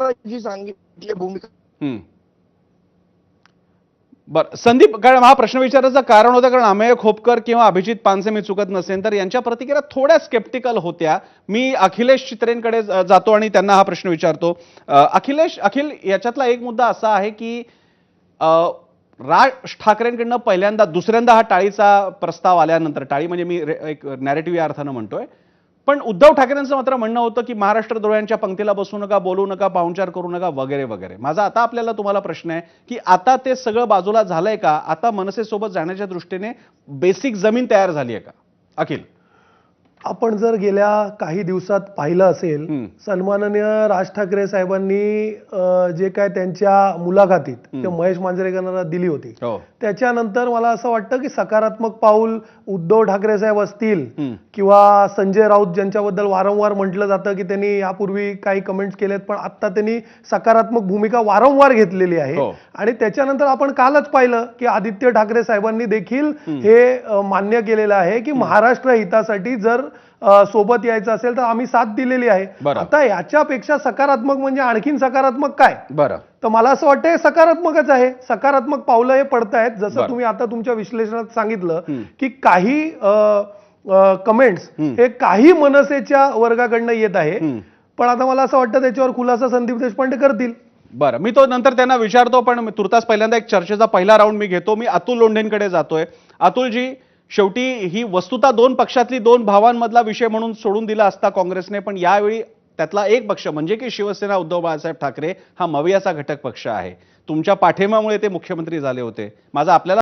जी सांगितली भूमिका. बर संदीप कारण हा प्रश्न विचारायचं कारण होतं कारण अमेय खोपकर किंवा अभिजित पानसे मी चुकत नसेल तर यांच्या प्रतिक्रिया थोड्या स्केप्टिकल होत्या. मी अखिलेश चित्रेंकडे जातो आणि त्यांना हा प्रश्न विचारतो. अखिलेश अखिल याच्यातला एक मुद्दा असा आहे की राज ठाकरेंकडनं पहिल्यांदा दुसऱ्यांदा हा टाळीचा प्रस्ताव आल्यानंतर टाळी म्हणजे मी एक नॅरेटिव्ह या अर्थानं म्हणतोय पण उद्धव ठाकरेंचं मात्र म्हणणं होतं की महाराष्ट्र द्रोह्यांच्या पंक्तीला बसू नका बोलू नका पाहुणचार करू नका वगैरे वगैरे. माझा आता आपल्याला तुम्हाला प्रश्न आहे की आता ते सगळं बाजूला झालंय का? आता मनसेसोबत जाण्याच्या दृष्टीने बेसिक जमीन तयार झाली आहे का? अखिल. आपण जर गेल्या काही दिवसात पाहिलं असेल. सन्माननीय राज ठाकरे साहेबांनी जे काय त्यांच्या मुलाखतीत ते महेश मांजरेकरांना दिली होती हो त्याच्यानंतर मला असं वाटतं की सकारात्मक पाऊल उद्धव ठाकरे साहेब असतील. किंवा संजय राऊत ज्यांच्याबद्दल वारंवार म्हटलं जातं की त्यांनी यापूर्वी काही कमेंट्स केलेत पण आता त्यांनी सकारात्मक भूमिका वारंवार घेतलेली आहे हो. आणि त्याच्यानंतर आपण कालच पाहिलं की आदित्य ठाकरे साहेबांनी देखील हे मान्य केलेलं आहे की महाराष्ट्र हितासाठी जर सोबत यायचं असेल तर आम्ही साथ दिलेली आहे. आता याच्यापेक्षा सकारात्मक म्हणजे आणखीन सकारात्मक काय बरं तर मला असं वाटतं सकारात्मकच आहे सकारात्मक पावलं हे पडतायत जसं बरं. तुम्ही आता तुमच्या विश्लेषणात सांगितलं. की काही कमेंट्स. हे काही मनसेच्या वर्गाकडनं येत आहे. पण आता मला असं वाटतं त्याच्यावर खुलासा संदीप देशपांडे करतील बरं मी तो नंतर त्यांना विचारतो पण तुर्तास पहिल्यांदा एक चर्चेचा पहिला राऊंड मी घेतो. मी अतुल लोंढेंकडे जातोय. अतुलजी शेवटी ही वस्तुता दोन पक्षातली दोन भावांमधला विषय म्हणून सोडून दिला असता काँग्रेसने पण यावेळी त्यातला एक पक्ष म्हणजे की शिवसेना उद्धव बाळासाहेब ठाकरे हा मवियाचा घटक पक्ष आहे. तुमच्या पाठिंब्यामुळे ते मुख्यमंत्री झाले होते. माझा आपल्याला